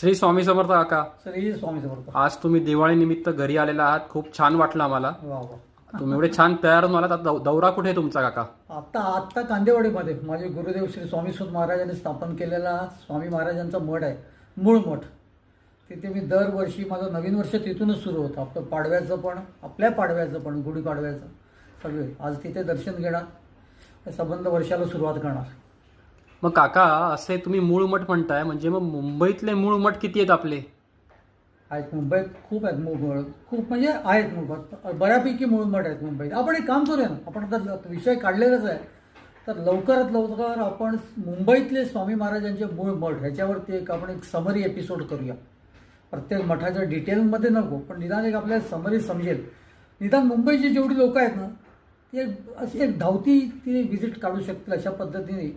श्री स्वामी समर्थ काका श्री स्वामी समर्थ. आज तुम्ही दिवाळी निमित्त घरी आलेला आहात. खूप छान वाटलं आम्हाला. वा वा. तुम्ही एवढे छान तयार होऊन आलात. आता दौ- दौरा कुठे आहे तुमचा काका? आत्ता आत्ता कांदेवाडीमध्ये. माझे गुरुदेव श्री स्वामी सुत महाराजांनी स्थापन केलेला स्वामी महाराजांचा मठ आहे. मूळ मठ. तिथे मी दरवर्षी माझं नवीन वर्ष तिथूनच सुरू होतं. आपलं पाडव्याचं पण आपल्या पाडव्याचं पण गुढीपाडव्याचं सगळे. आज तिथे दर्शन घेणार. संबंध वर्षाला सुरुवात करणार. मग काका असे तुम्ही मूळ मठ म्हणताय म्हणजे मग मुंबईतले मूळ मठ किती आहेत आपले? आहेत मुंबईत खूप आहेत मूळ खूप म्हणजे आहेत मूळ बऱ्यापैकी मूळ मठ आहेत मुंबईत. आपण एक काम करूया ना आपण आता विषय काढलेलाच आहे. तर लवकरात लवकर आपण मुंबईतले स्वामी महाराजांचे मूळ मठ ह्याच्यावरती एक आपण एक समरी एपिसोड करूया. प्रत्येक मठाच्या डिटेलमध्ये नको पण निदान एक आपल्याला समरी समजेल. निदान मुंबईची जेवढी लोक आहेत ना ती एक अशी एक धावती ती व्हिजिट काढू शकतील अशा पद्धतीने.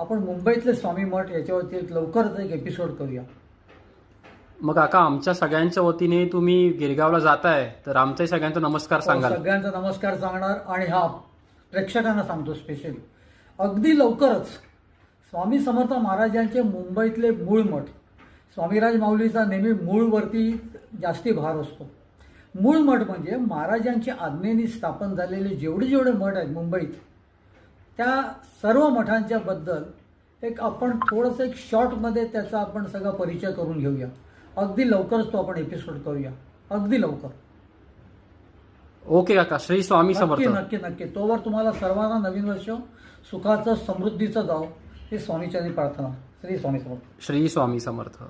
आपण मुंबईतले स्वामी मठ याच्यावरती एक लवकरच एक एपिसोड करूया. मग काका आमच्या सगळ्यांच्या वतीने तुम्ही गिरगावला जाताय तर आमचाही सगळ्यांचा नमस्कार सांगाल. सगळ्यांचा नमस्कार सांगणार आणि हा प्रेक्षकांना सांगतो स्पेशली अगदी लवकरच स्वामी समर्थ महाराजांचे मुंबईतले मूळ मठ स्वामीराज माऊलीचा नेहमी मूळवरती जास्ती भार असतो. मूळ मठ म्हणजे महाराजांच्या आज्ञेने स्थापन झालेले जेवढे जेवढे मठ आहेत मुंबईत त्या सर्व मठांच्या बद्दल एक आपण थोडंसं एक शॉर्टमध्ये त्याचा आपण सगळा परिचय करून घेऊया. अगदी लवकरच तो आपण एपिसोड करूया. अगदी लवकर. ओके काका श्री स्वामी नक्की समर्थ. नक्की नक्की. तोवर तुम्हाला सर्वांना नवीन वर्ष सुखाचं समृद्धीचं जाव. हे स्वामीच्यानी प्रार्थना. श्री स्वामी समर्थ. श्री स्वामी समर्थ.